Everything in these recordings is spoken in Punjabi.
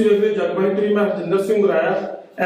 ਤੁਸੀਂ ਵੇਖਦੇ ਹੋ ਜਗਬਾਣੀ ਤਰੀ ਮੈਂ ਹਰਜਿੰਦਰ ਸਿੰਘ ਰਾਇਆ।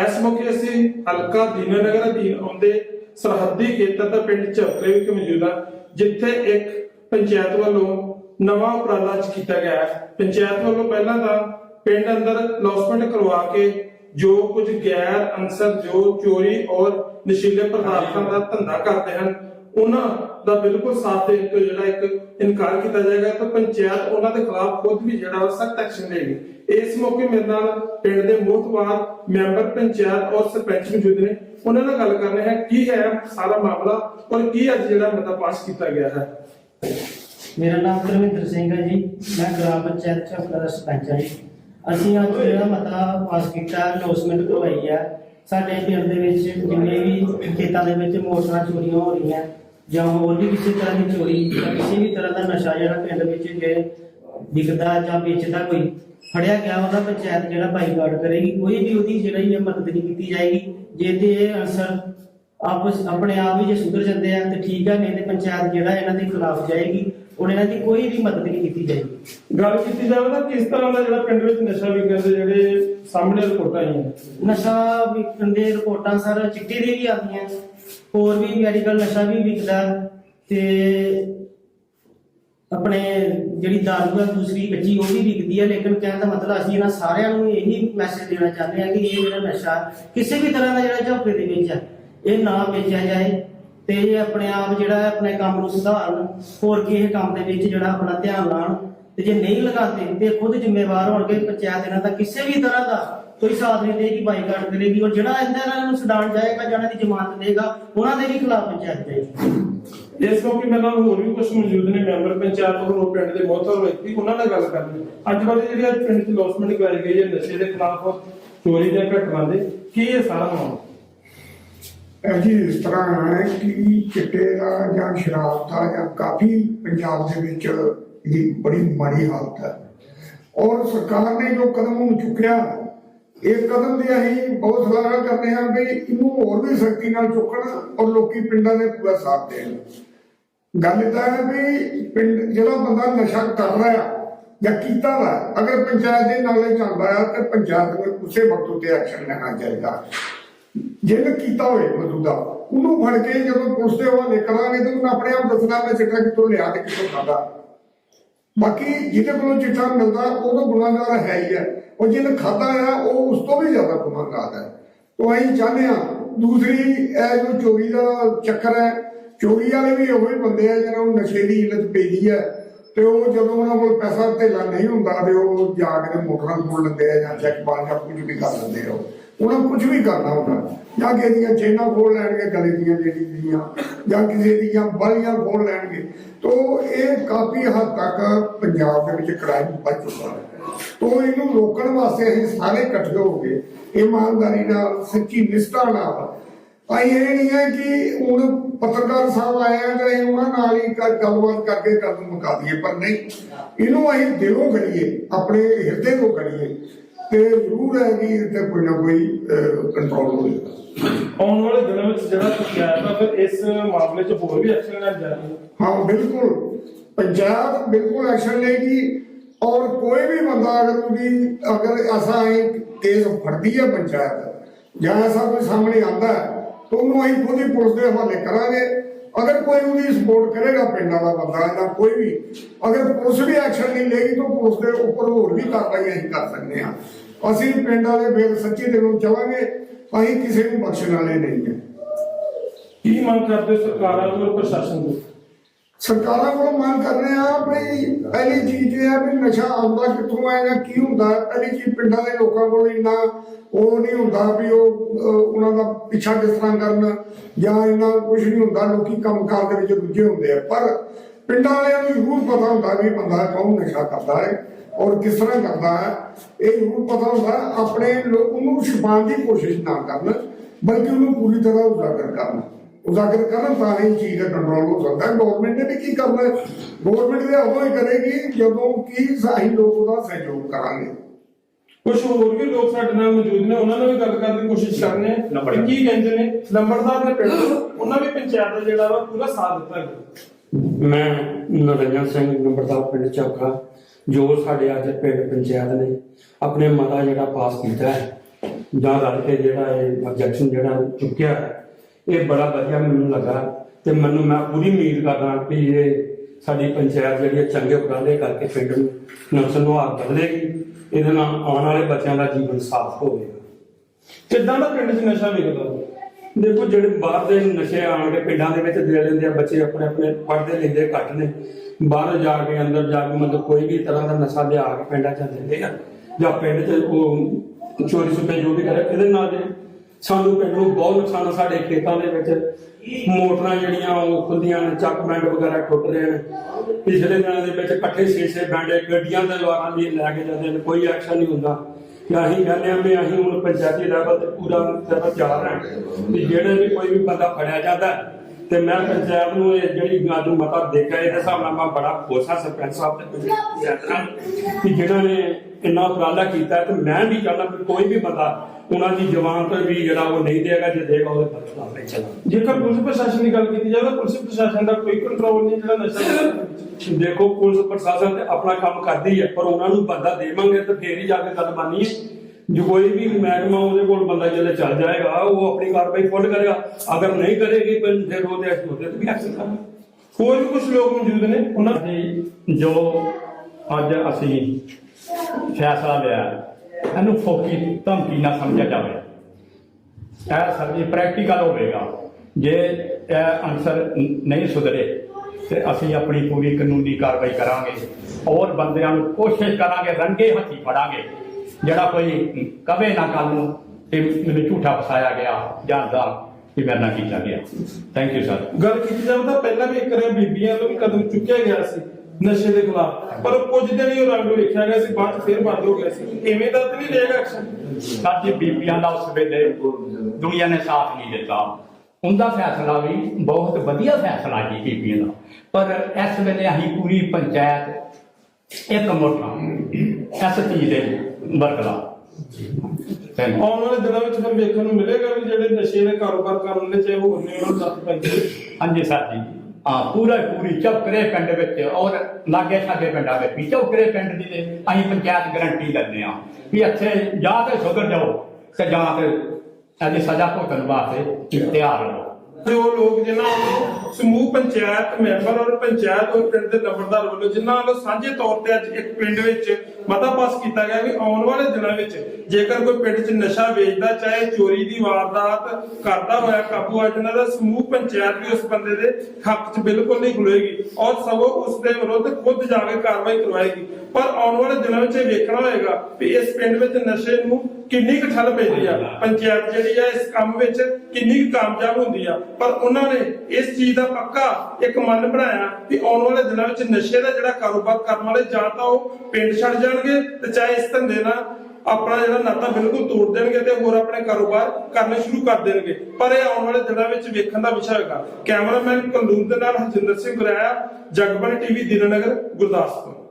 ਇਸ ਮੌਕੇ ਅਸੀਂ ਹਲਕਾ ਦੀਨਾਨਗਰ ਅਧੀਨ ਆਉਂਦੇ ਸਰਹੱਦੀ ਖੇਤਰ ਦਾ ਪਿੰਡ ਝਰਕਰੇ ਵਿਖੇ ਮੌਜੂਦ ਹਾਂ, ਜਿੱਥੇ ਇੱਕ ਪੰਚਾਇਤ ਵੱਲੋਂ ਨਵਾਂ ਉਪਰਾਲਾ ਕੀਤਾ ਗਿਆ ਹੈ। ਪੰਚਾਇਤ ਵੱਲੋਂ ਪਹਿਲਾਂ ਤਾਂ ਪਿੰਡ ਅੰਦਰ ਲੌਸਮੈਂਟ ਕਰਵਾ ਕੇ ਜੋ ਕੁਝ ਗੈਰ ਅਨਸਰ, ਜੋ ਚੋਰੀ ਔਰ ਨਸ਼ੀਲੇ ਪਦਾਰਥਾਂ ਦਾ ਧੰਦਾ ਕਰਦੇ ਹਨ, ਉਹਨਾਂ ਦਾ ਬਿਲਕੁਲ ਸਾਥ ਦੇਣ ਤੋਂ ਜਿਹੜਾ ਇੱਕ ਇਨਕਾਰ ਕੀਤਾ ਜਾਏਗਾ, ਤਾਂ ਪੰਚਾਇਤ ਉਹਨਾਂ ਦੇ ਖਿਲਾਫ ਖੁਦ ਵੀ ਜਿਹੜਾ ਸਖਤ ਐਕਸ਼ਨ ਲਏਗੀ। ਇਸ ਮੌਕੇ ਮੇਰੇ ਨਾਲ ਪਿੰਡ ਦੇ ਮੋਹਤਵਾਰ ਮੈਂਬਰ ਪੰਚਾਇਤ ਔਰ ਸਰਪੰਚ ਮੌਜੂਦ ਨੇ। ਉਹਨਾਂ ਨਾਲ ਗੱਲ ਕਰਨੇ ਹੈ, ਕੀ ਹੈ ਸਾਰਾ ਮਾਮਲਾ ਔਰ ਕੀ ਅੱਜ ਜਿਹੜਾ ਮਤਾ ਪਾਸ ਕੀਤਾ ਗਿਆ ਹੈ। ਮੇਰਾ ਨਾਮ ਧਰਮਿੰਦਰ ਸਿੰਘ ਹੈ ਜੀ। ਮੈਂ ਗ੍ਰਾਮ ਪੰਚਾਇਤ ਚੌਂਕਾ ਦਾ ਸਰਪੰਚ ਹਾਂ ਜੀ। ਅਸੀਂ ਅੱਜ ਜਿਹੜਾ ਮਤਾ ਪਾਸ ਕੀਤਾ ਅਨਾਉਂਸਮੈਂਟ ਕਰਵਾਈ ਹੈ। ਸਾਡੇ ਪਿੰਡ ਦੇ ਵਿੱਚ ਜਿੰਨੇ ਵੀ ਖੇਤਾਂ ਦੇ ਵਿੱਚ ਮੋਟਰਾਂ ਚੋਰੀਆਂ ਹੋ ਰਹੀਆਂ, ਜਾਂ ਹੋਰ ਵੀ ਕਿਸੇ ਤਰ੍ਹਾਂ ਦੀ ਚੋਰੀ ਜਾਂ ਕਿਸੇ ਵੀ ਤਰ੍ਹਾਂ ਦਾ ਨਸ਼ਾ ਜਿਹੜਾ ਪਿੰਡ ਵਿੱਚ ਜੇ ਵਿਕਦਾ ਜਾਂ ਵੇਚਦਾ ਕੋਈ ਫੜਿਆ ਗਿਆ ਉਹਦਾ ਪੰਚਾਇਤ ਜਿਹੜਾ ਬਾਈਕਾਟ ਕਰੇਗੀ ਕੋਈ ਵੀ ਉਹਦੀ ਜਿਹੜੀ ਹੈ ਮਦਦ ਨਹੀਂ ਕੀਤੀ ਜਾਏਗੀ। ਜੇ ਤੇ ਇਹ ਅਨਸਰ ਆਪਸ ਆਪਣੇ ਆਪ ਹੀ ਜੇ ਸੁਧਰ ਜਾਂਦੇ ਆ ਤੇ ਠੀਕ ਆ ਨਹੀਂ ਤੇ ਪੰਚਾਇਤ ਜਿਹੜਾ ਇਹਨਾਂ ਦੇ ਖਿਲਾਫ ਜਾਏਗੀ ਔਰ ਇਹਨਾਂ ਦੀ ਕੋਈ ਵੀ ਮਦਦ ਨਹੀਂ ਕੀਤੀ ਜਾਏਗੀ। ਗੱਲ ਕੀਤੀ ਜਾਵੇ ਤਾਂ ਕਿਸ ਤਰ੍ਹਾਂ ਦਾ ਜਿਹੜਾ ਪਿੰਡ ਵਿੱਚ ਨਸ਼ਾ ਵਿਕਣ ਦੇ ਜਿਹੜੇ ਸਾਹਮਣੇ ਰਿਪੋਰਟਾਂ ਆਈਆਂ? ਨਸ਼ਾ ਵਿਕਣ ਦੇ ਰਿਪੋਰਟਾਂ ਸਰ ਚਿੱਟੇ ਦੀ ਵੀ ਆਉਂਦੀਆਂ। ਹੋਰ ਵੀ ਮੈਡੀਕਲ ਨਸ਼ਾ ਵੀ ਵਿਕਦਾ ਤੇ ਆਪਣੇ ਜਿਹੜੀ ਦਾਰੂ ਹੈ ਦੂਸਰੀ ਕੱਚੀ ਉਹ ਵੀ ਵਿਕਦੀ ਹੈ ਲੇਕਿਨ ਕਹਿਣ ਦਾ ਮਤਲਬ ਅਸੀਂ ਇਹਨਾਂ ਸਾਰਿਆਂ ਨੂੰ ਇਹੀ ਮੈਸੇਜ ਦੇਣਾ ਚਾਹੁੰਦੇ ਹਾਂ ਕਿ ਇਹ ਜਿਹੜਾ ਨਸ਼ਾ ਕਿਸੇ ਵੀ ਤਰ੍ਹਾਂ ਦਾ ਜਿਹੜਾ ਝੋਪੇ ਦੇ ਵਿੱਚ ਹੈ ਇਹ ਨਾ ਵੇਚਿਆ ਜਾਏ ਤੇ ਇਹ ਆਪਣੇ ਆਪ ਜਿਹੜਾ ਆਪਣੇ ਕੰਮ ਨੂੰ ਸੁਧਾਰਨ, ਹੋਰ ਕਿਸੇ ਕੰਮ ਦੇ ਵਿੱਚ ਜਿਹੜਾ ਆਪਣਾ ਧਿਆਨ ਲਾਣ ਤੇ ਜੇ ਨਹੀਂ ਲਗਾਉਂਦੇ ਤੇ ਖੁਦ ਜ਼ਿੰਮੇਵਾਰ ਹੋਣਗੇ ਪੰਚਾਇਤ ਇਹਨਾਂ ਦਾ ਕਿਸੇ ਵੀ ਤਰ੍ਹਾਂ ਦਾ। ਕੋਈ ਸਾਥ ਨਹੀਂ ਦੇਗੀ ਬਾਈਕਾਟ ਕਰੇਗੀ ਔਰ ਜਿਹੜਾ ਇਹਨਾਂ ਨੂੰ ਛਡਾਉਣ ਜਾਏਗਾ ਜਾਂ ਇਹਨਾਂ ਦੀ ਜ਼ਮਾਨਤ ਦੇਗਾ ਉਹਨਾਂ ਦੇ ਵੀ ਖਿਲਾਫ ਪੰਚਾਇਤ ਜਾਏਗੀ। ਇਸ ਮੌਕੇ ਮੇਰੇ ਨਾਲ ਹੋਰ ਵੀ ਕੁਝ ਮੌਜੂਦ ਨੇ ਮੈਂਬਰ ਪੰਚਾਇਤ ਵੱਲੋਂ ਪਿੰਡ ਦੇ ਮੋਹਤਵਰ ਵਿਅਕਤੀ ਉਹਨਾਂ ਨਾਲ ਗੱਲ ਕਰਨੀ। ਅੱਜ ਵਾਲੀ ਜਿਹੜੀ ਅੱਜ ਪਿੰਡ 'ਚ ਲੌਸਮੈਂਟ ਕਰਾਈ ਗਈ ਹੈ ਨਸ਼ੇ ਦੇ ਖਿਲਾਫ ਚੋਰੀ ਦੇ ਘਟਨਾ ਦੇ ਕੀ ਇਹ ਸਾਰਾ ਮਾਮਲਾ? ਇਹ ਜੀ ਇਸ ਤਰ੍ਹਾਂ ਹੈ ਕਿ ਚਿੱਟੇ ਦਾ ਜਾਂ ਸ਼ਰਾਬ ਦਾ ਜਾਂ ਕਾਫੀ ਪੰਜਾਬ ਦੇ ਵਿੱਚ ਇਹ ਬੜੀ ਮਾੜੀ ਹਾਲਤ ਹੈ। ਔਰ ਸਰਕਾਰ ਨੇ ਜੋ ਕਦਮ ਚੁੱਕਿਆ ਇਹ ਕਦਮ ਦੀ ਅਸੀਂ ਬਹੁਤ ਸਲਾਹਾ ਕਰਦੇ ਹਾਂ ਵੀ ਇਹਨੂੰ ਹੋਰ ਵੀ ਸਖਤੀ ਨਾਲ ਚੁੱਕਣ ਔਰ ਲੋਕੀ ਪਿੰਡਾਂ ਦੇ ਪੂਰਾ ਸਾਥ ਦੇਣ। ਗੱਲ ਇਹ ਹੈ ਵੀ ਪਿੰਡ ਜਿਹੜਾ ਬੰਦਾ ਨਸ਼ਾ ਕਰ ਰਿਹਾ ਜਾਂ ਕੀਤਾ ਵਾ, ਅਗਰ ਪੰਚਾਇਤ ਦੇ ਨਾਲੇ ਚੱਲਦਾ ਆ ਤੇ ਪੰਚਾਇਤ ਨੂੰ ਉਸੇ ਵਕਤ ਉਤੇ ਐਕਸ਼ਨ ਲੈਣਾ ਚਾਹੀਦਾ। ਜਿਹਨੇ ਕੀਤਾ ਹੋਏ ਮੌਜੂਦਾ ਉਹਨੂੰ ਫੜ ਕੇ ਜਦੋਂ ਪੁਲਿਸ ਦੇ ਹਵਾਲੇ ਕਰਾਂਗੇ ਤਾਂ ਉਹਨੂੰ ਆਪਣੇ ਆਪ ਦੱਸਣਾ ਮੈਂ ਚਿੱਟਾ ਕਿੱਥੋਂ ਲਿਆ ਤੇ ਕਿੱਥੋਂ ਖਾਦਾ ਬਾਕੀ ਜਿਹਦੇ ਕੋਲੋਂ ਚਿੱਟਾ ਮਿਲਦਾ, ਉਹ ਤਾਂ ਗੁਨਾਹਗਾਰ ਹੈ ਹੀ ਹੈ। ਉਹ ਜਿਹਨੇ ਖਾਦਾ ਆ, ਉਹ ਉਸ ਤੋਂ ਵੀ ਜ਼ਿਆਦਾ ਗੁਨਾਹਗਾਰ ਹੈ। ਤੋਂ ਅਸੀਂ ਚਾਹੁੰਦੇ ਆ ਦੂਸਰੀ ਇਹ ਜੋ ਚੋਰੀ ਦਾ ਚੱਕਰ ਹੈ, ਚੋਰੀ ਵਾਲੇ ਵੀ ਉਹੀ ਬੰਦੇ ਆ, ਜਿਹਨਾਂ ਨੂੰ ਨਸ਼ੇ ਦੀ ਇਲਤ ਪੈਦੀ ਹੈ। ਤੇ ਉਹ ਜਦੋਂ ਉਹਨਾਂ ਕੋਲ ਪੈਸਾ ਧੇਲਾ ਨਹੀਂ ਹੁੰਦਾ ਤੇ ਉਹ ਜਾ ਕੇ ਮੋਟਰਾਂ ਖੋਲ ਲੈਂਦੇ ਆ ਜਾਂ ਚੈੱਕ ਬਾਲ ਜਾਂ ਕੁਝ ਵੀ ਕਰ ਲੈਂਦੇ ਆ ਉਹਨਾਂ ਕੁਝ ਵੀ ਕਰਨਾ ਹੁੰਦਾ। ਜਾਂ ਕਿਸੇ ਦੀਆਂ ਚੇਨਾਂ ਖੋਲ ਲੈਣਗੇ, ਗਲੇ ਦੀਆਂ ਜਿਹੜੀ ਦੀਆਂ ਜਾਂ ਕਿਸੇ ਦੀਆਂ ਬਾਲੀਆਂ ਖੋਲ ਲੈਣਗੇ। ਤੋਂ ਇਹ ਕਾਫੀ ਹੱਦ ਤੱਕ ਪੰਜਾਬ ਦੇ ਵਿੱਚ ਕ੍ਰਾਈਮ ਵੱਧ ਚੁੱਕਾ ਹੈ। ਤੋਂ ਇਹਨੂੰ ਰੋਕਣ ਵਾਸਤੇ ਅਸੀਂ ਸਾਰੇ ਇਕੱਠੇ ਹੋ ਕੇ ਇਮਾਨਦਾਰੀ ਨਾਲ, ਸੱਚੀ ਨਿਸ਼ਠਾ ਨਾਲ ਆਈ ਇਹ ਨਹੀਂ ਹੈ ਕਿ ਹੁਣ ਪੱਤਰਕਾਰ ਸਾਹਿਬ ਆਏ ਆ ਤੇ ਅਸੀਂ ਉਹਨਾਂ ਨਾਲ ਹੀ ਗੱਲਬਾਤ ਕਰਕੇ ਗੱਲ ਮੁਕਾ ਦਈਏ ਪਰ ਨਹੀਂ। ਇਹਨੂੰ ਅਸੀਂ ਦਿਲੋਂ ਕਰੀਏ ਆਪਣੇ ਹਿਰਦੇ ਤੋਂ ਕਰੀਏ ਤੇ ਜ਼ਰੂਰ ਹੈ ਕਿ ਤੇ ਕੋਈ ਨਾ ਕੋਈ ਕੰਟਰੋਲ ਹੋਵੇਗਾ ਆਉਣ ਵਾਲੇ ਦਿਨਾਂ ਵਿੱਚ ਜਿਹੜਾ ਪੰਚਾਇਤ ਆ ਫਿਰ ਇਸ ਮਾਮਲੇ 'ਚ ਹੋਰ ਵੀ ਐਕਸ਼ਨ ਲੈਣ ਜਾ ਰਹੀ ਹੈ। ਹਾਂ ਬਿਲਕੁਲ। ਪੰਜਾਬ ਬਿਲਕੁਲ ਐਕਸ਼ਨ ਲੇਗੀ ਔਰ ਕੋਈ ਵੀ ਬੰਦਾ ਅਗਰ ਉਹਦੀ ਅਗਰ ਐਸਾ ਇੱਕ ਕੇਸ ਫੜਦੀ ਹੈ ਪੰਚਾਇਤ ਜਾਂ ਐਸਾ ਕੋਈ ਸਾਹਮਣੇ ਆਂਦਾ ਹੈ ਤਾਂ ਉਹਨੂੰ ਅਸੀਂ ਖੁਦ ਹੀ ਪੁਲਿਸ ਦੇ ਹਵਾਲੇ ਕਰਾਂਗੇ। ਅਗਰ ਕੋਈ ਉਹਦੀ ਸਪੋਰਟ ਕਰੇਗਾ ਪਿੰਡ ਵਾਲਾ ਬੰਦਾ ਜਾਂ ਕੋਈ ਵੀ, ਅਗਰ ਪੁਲਿਸ ਵੀ ਐਕਸ਼ਨ ਨਹੀਂ ਲੇਗੀ ਤਾਂ ਪੁਲਿਸ ਦੇ ਉੱਪਰ ਹੋਰ ਵੀ ਕਾਰਵਾਈ ਅਸੀਂ ਕਰ ਸਕਦੇ ਹਾਂ। ਅਸੀਂ ਪਿੰਡ ਵਾਲੇ ਫਿਰ ਸੱਚੀ ਦਿਲੋਂ ਚਾਹਾਂਗੇ, ਅਸੀਂ ਕਿਸੇ ਨੂੰ ਬਖਸ਼ਣ ਵਾਲੇ ਨਹੀਂ ਹੈ। ਕੀ ਮੰਗ ਕਰਦੇ ਸਰਕਾਰਾਂ ਤੋਂ ਪ੍ਰਸ਼ਾਸਨ ਤੋਂ? ਸਰਕਾਰਾਂ ਕੋਲੋਂ ਮੰਗ ਕਰ ਰਹੇ ਆ ਭਈ ਪਹਿਲੀ ਚੀਜ਼ ਇਹ ਹੈ ਵੀ ਨਸ਼ਾ ਆਉਂਦਾ ਕਿੱਥੋਂ ਹੈ ਜਾਂ ਕੀ ਹੁੰਦਾ ਪਹਿਲੀ ਚੀਜ਼ ਪਿੰਡਾਂ ਦੇ ਲੋਕਾਂ ਕੋਲ ਇੰਨਾ ਉਹ ਨਹੀਂ ਹੁੰਦਾ ਵੀ ਉਹ ਉਹਨਾਂ ਦਾ ਪਿੱਛਾ ਕਿਸ ਤਰ੍ਹਾਂ ਕਰਨ ਜਾਂ ਇੰਨਾ ਕੁਝ ਨਹੀਂ ਹੁੰਦਾ, ਲੋਕੀ ਕੰਮਕਾਰ ਦੇ ਵਿੱਚ ਰੁੱਝੇ ਹੁੰਦੇ ਆ। ਪਰ ਪਿੰਡਾਂ ਵਾਲਿਆਂ ਨੂੰ ਜ਼ਰੂਰ ਪਤਾ ਹੁੰਦਾ ਵੀ ਬੰਦਾ ਕੌਣ ਨਸ਼ਾ ਕਰਦਾ ਹੈ ਔਰ ਕਿਸ ਤਰ੍ਹਾਂ ਕਰਦਾ ਹੈ। ਇਹ ਜ਼ਰੂਰ ਪਤਾ ਹੁੰਦਾ ਆਪਣੇ ਉਹਨੂੰ ਛੁਪਾਉਣ ਦੀ ਕੋਸ਼ਿਸ਼ ਨਾ ਕਰਨ, ਬਲਕਿ ਉਹਨੂੰ ਪੂਰੀ ਤਰ੍ਹਾਂ ਉਜਾਗਰ ਕਰਨ। ਉਜਾਗਰ ਕਰਨ ਤਾਂ ਹੀ ਚੀਜ਼ ਦਾ ਕੰਟਰੋਲ ਹੋ ਸਕਦਾ। ਹੈ ਗਵਰਨਮੈਂਟ ਨੇ ਵੀ ਕੀ ਕਰਨਾ ਹੈ? ਗਵਰਨਮੈਂਟ ਦੇ ਉਦੋਂ ਹੀ ਕਰੇਗੀ ਜਦੋਂ ਕੀ ਸਹੀ ਲੋਕ ਉਹਦਾ ਸਹਿਯੋਗ ਕਰਾਂਗੇ। ਕੁਝ ਹੋਰ ਵੀ ਲੋਕ ਸਾਡੇ ਨਾਲ ਮੌਜੂਦ ਨੇ ਉਹਨਾਂ ਨਾਲ ਵੀ ਗੱਲ ਕਰਨ ਦੀ ਕੋਸ਼ਿਸ਼ ਕਰਨੇ ਆ ਕਿ ਕਹਿੰਦੇ ਨੇ? ਲੰਬੜਦਾਰ ਨੇ ਪਿੰਡ ਉਹਨਾਂ ਵੀ ਪੰਚਾਇਤ ਦਾ ਜਿਹੜਾ ਵਾ ਪੂਰਾ ਸਾਥ ਦਿੱਤਾ ਮੈਂ ਨਰਿੰਦਰ ਸਿੰਘ ਨੰਬਰਦਾਰ ਪਿੰਡ ਚੌਕਾ ਜੋ ਸਾਡੇ ਅੱਜ ਪਿੰਡ ਪੰਚਾਇਤ ਨੇ ਆਪਣੇ ਮਤਾ ਜਿਹੜਾ ਪਾਸ ਕੀਤਾ ਹੈ ਜਾਂ ਰਲ ਕੇ ਜਿਹੜਾ ਇਹ ਆਬਜੈਕਸ਼ਨ ਜਿਹੜਾ ਚੁੱਕਿਆ ਹੈ ਇਹ ਬੜਾ ਵਧੀਆ ਮੈਨੂੰ ਲੱਗਾ ਤੇ ਮੈਨੂੰ ਮੈਂ ਪੂਰੀ ਉਮੀਦ ਕਰਦਾ ਕਿ ਇਹ ਸਾਡੀ ਪੰਚਾਇਤ ਜਿਹੜੀ ਹੈ ਚੰਗੇ ਉਪਰਾਲੇ ਕਰਕੇ ਪਿੰਡ ਨੂੰ ਨਕਸਲ ਬਦਲੇਗੀ। ਇਹਦੇ ਨਾਲ ਆਉਣ ਵਾਲੇ ਬੱਚਿਆਂ ਦਾ ਜੀਵਨ ਸਾਫ਼ ਹੋਵੇਗਾ। ਕਿੱਦਾਂ ਦਾ ਪਿੰਡ 'ਚ ਨਸ਼ਾ ਵਿਕਦਾ ਦੇਖੋ, ਜਿਹੜੇ ਬਾਹਰ ਦੇ ਨਸ਼ੇ ਆਣ ਕੇ ਪਿੰਡਾਂ ਦੇ ਵਿੱਚ ਦੇ ਲੈਂਦੇ ਆ, ਬੱਚੇ ਆਪਣੇ ਆਪਣੇ ਪੜ੍ਹਦੇ ਲੈਂਦੇ ਘੱਟ ਨੇ। ਬਾਹਰ ਜਾ ਕੇ, ਅੰਦਰ ਜਾ ਕੇ ਮਤਲਬ ਕੋਈ ਵੀ ਤਰ੍ਹਾਂ ਦਾ ਨਸ਼ਾ ਲਿਆ ਕੇ ਪਿੰਡਾਂ 'ਚ ਦਿੰਦੇ ਆ। ਜਾਂ ਪਿੰਡ 'ਚ ਉਹ ਚੋਰੀ ਸੁਪੇ ਜੋ ਵੀ ਕਰੇ, ਇਹਦੇ ਨਾਲ ਸਾਨੂੰ ਪਿੰਡ ਨੂੰ ਬਹੁਤ ਨੁਕਸਾਨ ਆ ਸਾਡੇ ਖੇਤਾਂ ਦੇ ਵਿੱਚ। ਮੋਟਰਾਂ ਜਿਹੜੀਆਂ ਉਹ ਖੁੱਲੀਆਂ ਨੇ, ਚੱਕ ਬੈਂਡ ਵਗੈਰਾ ਟੁੱਟ ਰਹੇ ਨੇ। ਪਿਛਲੇ ਦਿਨਾਂ ਦੇ ਵਿੱਚ ਇਕੱਠੇ ਸ਼ੀਸ਼ੇ ਬੈਂਡੇ ਗੱਡੀਆਂ ਦੇ ਦੁਆਰਾ ਵੀ ਲੈ ਕੇ ਜਾਂਦੇ ਨੇ, ਕੋਈ ਐਕਸ਼ਨ ਨਹੀਂ ਹੁੰਦਾ। ਅਸੀਂ ਕਹਿੰਦੇ ਆ ਵੀ ਅਸੀਂ ਹੁਣ ਪੰਚਾਇਤੀ ਲੈਵਲ ਤੇ ਪੂਰਾ ਤਰ੍ਹਾਂ ਜਾ ਰਹੇ ਹਾਂ। ਵੀ ਜਿਹੜੇ ਵੀ ਕੋਈ ਵੀ ਬੰਦਾ ਫੜਿਆ ਜਾਂਦਾ ਤੇ ਮੈਂ ਪੰਚਾਇਤ ਨੂੰ ਇਹ ਜਿਹੜੀ ਗੱਲ ਨੂੰ ਮਤਾ ਦੇਖਿਆ ਇਹਦੇ ਹਿਸਾਬ ਨਾਲ ਮੈਂ ਬੜਾ ਖੁਸ਼ ਹਾਂ ਸਰਪੰਚ ਸਾਹਿਬ ਤੇ ਪੰਚਾਇਤ ਨਾਲ ਕਿ ਜਿਹੜਾ ਨੇ ਇੰਨਾ ਉਪਰਾਲਾ ਕੀਤਾ ਤੇ ਮੈਂ ਵੀ ਚਾਹੁੰਦਾ ਕਿ ਕੋਈ ਵੀ ਬੰਦਾ ਉਹਨਾਂ ਦੀ ਜਵਾਨ ਤੇ ਵੀ ਜਿਹੜਾ ਉਹ ਨਹੀਂ ਦੇਗਾ ਜੇ ਦੇਗਾ ਉਹਦੇ ਬਦਲਾ ਨਹੀਂ ਚਲਾ ਜੇਕਰ ਪੁਲਿਸ ਪ੍ਰਸ਼ਾਸਨ ਦੀ ਗੱਲ ਕੀਤੀ ਜਾਵੇ ਤਾਂ ਪੁਲਿਸ ਪ੍ਰਸ਼ਾਸਨ ਦਾ ਕੋਈ ਕੰਟਰੋਲ ਨਹੀਂ ਜਿਹੜਾ ਨਸ਼ਾ। ਦੇਖੋ ਪੁਲਿਸ ਪ੍ਰਸ਼ਾਸਨ ਤੇ ਆਪਣਾ ਕੰਮ ਕਰਦੀ ਹੈ ਪਰ ਉਹਨਾਂ ਨੂੰ ਬੰਦਾ ਦੇਵਾਂਗੇ ਤਾਂ ਫੇਰ ਹੀ ਜਾ ਕੇ ਗੱਲ ਬਾਨੀ ਹੈ ਜੋ ਕੋਈ ਵੀ ਮਹਿਕਮਾ ਉਹਦੇ ਕੋਲ ਬੰਦਾ ਜਦੋਂ ਚੱਲ ਜਾਏਗਾ, ਉਹ ਆਪਣੀ ਕਾਰਵਾਈ ਫੁੱਲ ਕਰੇਗਾ। ਅਗਰ ਨਹੀਂ ਕਰੇਗੀ, ਫਿਰ ਉਹਦੇ ਉਹਦੇ ਵੀ ਐਕਸ਼ਨ ਕਰਾਂਗੇ ਹੋਰ ਵੀ ਕੁਝ ਲੋਕ ਮੌਜੂਦ ਨੇ? ਉਹਨਾਂ ਅਸੀਂ ਜੋ ਅੱਜ ਅਸੀਂ ਫੈਸਲਾ ਲਿਆ, ਇਹਨੂੰ ਫੋਕੀ ਧਮਕੀ ਨਾ ਸਮਝਿਆ ਜਾਵੇ। ਇਹ ਸਾਡੀ ਪ੍ਰੈਕਟੀਕਲ ਹੋਵੇਗਾ। ਜੇ ਇਹ ਅਨਸਰ ਨਹੀਂ ਸੁਧਰੇ, ਤੇ ਅਸੀਂ ਆਪਣੀ ਪੂਰੀ ਕਾਨੂੰਨੀ ਕਾਰਵਾਈ ਕਰਾਂਗੇ। ਔਰ ਬੰਦਿਆਂ ਨੂੰ ਕੋਸ਼ਿਸ਼ ਕਰਾਂਗੇ, ਰੰਗੇ ਹੱਥੀ ਫੜਾਂਗੇ। ਜਿਹੜਾ ਕੋਈ ਕਵੇ ਨਾ ਕੱਲ ਨੂੰ ਕਿ ਮੈਨੂੰ ਝੂਠਾ ਫਸਾਇਆ ਗਿਆ ਜਾਂ ਦਾ ਕਿ ਮੇਰੇ ਨਾਲ ਕੀਤਾ ਗਿਆ। ਥੈਂਕ ਯੂ ਸਰ ਗੱਲ ਕੀਤੀ ਜਾਵੇ ਤਾਂ ਪਹਿਲਾਂ ਵੀ ਇੱਕ ਰਿਆ ਬੀਬੀਆਂ ਨੂੰ ਵੀ ਕਦਮ ਚੁੱਕਿਆ ਗਿਆ ਸੀ ਨਸ਼ੇ ਦੇ ਖਿਲਾਫ। ਪਰ ਕੁਝ ਦਿਨ ਹੀ ਉਹ ਰੰਗ ਵੇਖਿਆ ਗਿਆ ਸੀ ਬਾਅਦ ਫਿਰ ਬੰਦ ਹੋ ਗਿਆ ਸੀ। ਐਵੇਂ ਦਾ ਤਾਂ ਨਹੀਂ ਰਹੇਗਾ ਐਕਸ਼ਨ ਸਾਡੀ ਬੀਬੀਆਂ ਦਾ ਉਸ ਵੇਲੇ ਦੁਨੀਆ ਨੇ ਸਾਥ ਨਹੀਂ ਦਿੱਤਾ। ਉਹਦਾ ਫੈਸਲਾ ਵੀ ਬਹੁਤ ਵਧੀਆ ਫੈਸਲਾ ਜੀ ਬੀਬੀਆਂ ਦਾ। ਪਰ ਇਸ ਵੇਲੇ ਅਸੀਂ ਪੂਰੀ ਪੰਚਾਇਤ ਇੱਕ ਮੋਟਾ ਚੀਜ਼ ਦੇ ਯੂ ਆਉਣ ਵਾਲੇ ਦਿਨਾਂ ਵਿੱਚ ਫਿਰ ਵੇਖਣ ਨੂੰ ਮਿਲੇਗਾ ਵੀ ਜਿਹੜੇ ਨਸ਼ੇ ਦੇ ਕਾਰੋਬਾਰ ਕਰਨ ਵਾਲੇ ਚਾਹੇ ਹੋਰ ਨੇ ਉਹਨਾਂ ਦੱਸ ਪੈਂਦੇ ਹਾਂਜੀ ਸਰ ਜੀ। ਹਾਂ ਪੂਰਾ ਪੂਰੀ ਚੌਕਰੇ ਪਿੰਡ ਵਿੱਚ ਔਰ ਲਾਗੇ ਸਾਡੇ ਪਿੰਡਾਂ ਵਿੱਚ ਵੀ ਚੌਕਰੇ ਪਿੰਡ ਦੀ ਤੇ ਅਸੀਂ ਪੰਚਾਇਤ ਗਰੰਟੀ ਲੈਂਦੇ ਆ ਵੀ ਇੱਥੇ ਜਾਂ ਤੇ ਸੁਧਰ ਜਾਓ ਤੇ ਜਾਂ ਤੇ ਇਹਦੀ ਸਜ਼ਾ ਭੁਗਤਣ ਵਾਸਤੇ ਤਿਆਰ ਰਹੋ। ਜੋ ਲੋਕ ਜਿਨ੍ਹਾਂ ਨੂੰ ਸਮੂਹ ਪੰਚਾਇਤ, ਮੈਂਬਰ ਔਰ ਪੰਚਾਇਤ ਔਰ ਪਿੰਡ ਦੇ ਨੰਬਰਦਾਰ ਵੱਲੋਂ ਜਿਨ੍ਹਾਂ ਵੱਲੋਂ ਸਾਂਝੇ ਤੌਰ ਤੇ ਅੱਜ ਇੱਕ ਪਿੰਡ ਵਿੱਚ ਮਤਾ ਪਾਸ ਕੀਤਾ ਗਿਆ ਵੀ ਆਉਣ ਵਾਲੇ ਦਿਨਾਂ ਵਿੱਚ ਜੇਕਰ ਕੋਈ ਪਿੰਡ 'ਚ ਨਸ਼ਾ ਵੇਚਦਾ, ਚਾਹੇ ਚੋਰੀ ਦੀ ਵਾਰਦਾਤ ਕਰਦਾ ਹੋਇਆ ਕਾਬੂ ਆ ਜਾਂਦਾ ਤਾਂ ਸਮੂਹ ਪੰਚਾਇਤ ਵੀ ਉਸ ਬੰਦੇ ਦੇ ਹੱਕ 'ਚ ਬਿਲਕੁਲ ਨਹੀਂ ਖਲੋਏਗੀ ਔਰ ਸਗੋਂ ਉਸ ਦੇ ਵਿਰੁੱਧ ਖੁਦ ਜਾ ਕੇ ਕਾਰਵਾਈ ਕਰਵਾਏਗੀ। ਪਰ ਆਉਣ ਵਾਲੇ ਦਿਨਾਂ ਵਿੱਚ ਇਹ ਵੇਖਣਾ ਹੋਏਗਾ ਵੀ ਇਸ ਪਿੰਡ ਵਿੱਚ ਨਸ਼ੇ ਨੂੰ ਕਿੰਨੀ ਕੁ ਠੱਲ ਪੈਂਦੀ ਆ। ਪੰਚਾਇਤ ਜਿਹੜੀ ਆ, ਇਸ ਕੰਮ ਵਿੱਚ ਕਿੰਨੀ ਕੁ ਕਾਮਯਾਬ ਹੁੰਦੀ ਆ। ਪਰ ਉਹਨਾਂ ਨੇ ਇਸ ਚੀਜ਼ ਦਾ ਪੱਕਾ ਇੱਕ ਮਨ ਬਣਾਇਆ ਕਿ ਆਉਣ ਵਾਲੇ ਦਿਨਾਂ ਵਿੱਚ ਨਸ਼ੇ ਦਾ ਜਿਹੜਾ ਕਾਰੋਬਾਰ ਕਰਨ ਵਾਲੇ ਜਾਂ ਤਾਂ ਉਹ ਪਿੰਡ ਛੱਡ ਜਾਣਗੇ ਤੇ ਚਾਹੇ ਇਸ ਧੰਦੇ ਨਾਲ ਆਪਣਾ ਜਿਹੜਾ ਨਾਤਾ ਬਿਲਕੁਲ ਤੋੜ ਦੇਣਗੇ ਤੇ ਹੋਰ ਆਪਣੇ ਕਾਰੋਬਾਰ ਕਰਨੇ ਸ਼ੁਰੂ ਕਰ ਦੇਣਗੇ। ਪਰ ਇਹ ਆਉਣ ਵਾਲੇ ਦਿਨਾਂ ਵਿੱਚ ਵੇਖਣ ਦਾ ਵਿਸ਼ਾ ਹੈਗਾ। ਕੈਮਰਾਮੈਨ ਕੁਲਦੂਰ ਦੇ ਨਾਲ ਹਰਜਿੰਦਰ ਸਿੰਘ ਗੁਰਾਇਆ, ਜਗਬਾਣੀ ਟੀਵੀ ਦੀਨਾਨਗਰ, ਗੁਰਦਾਸਪੁਰ।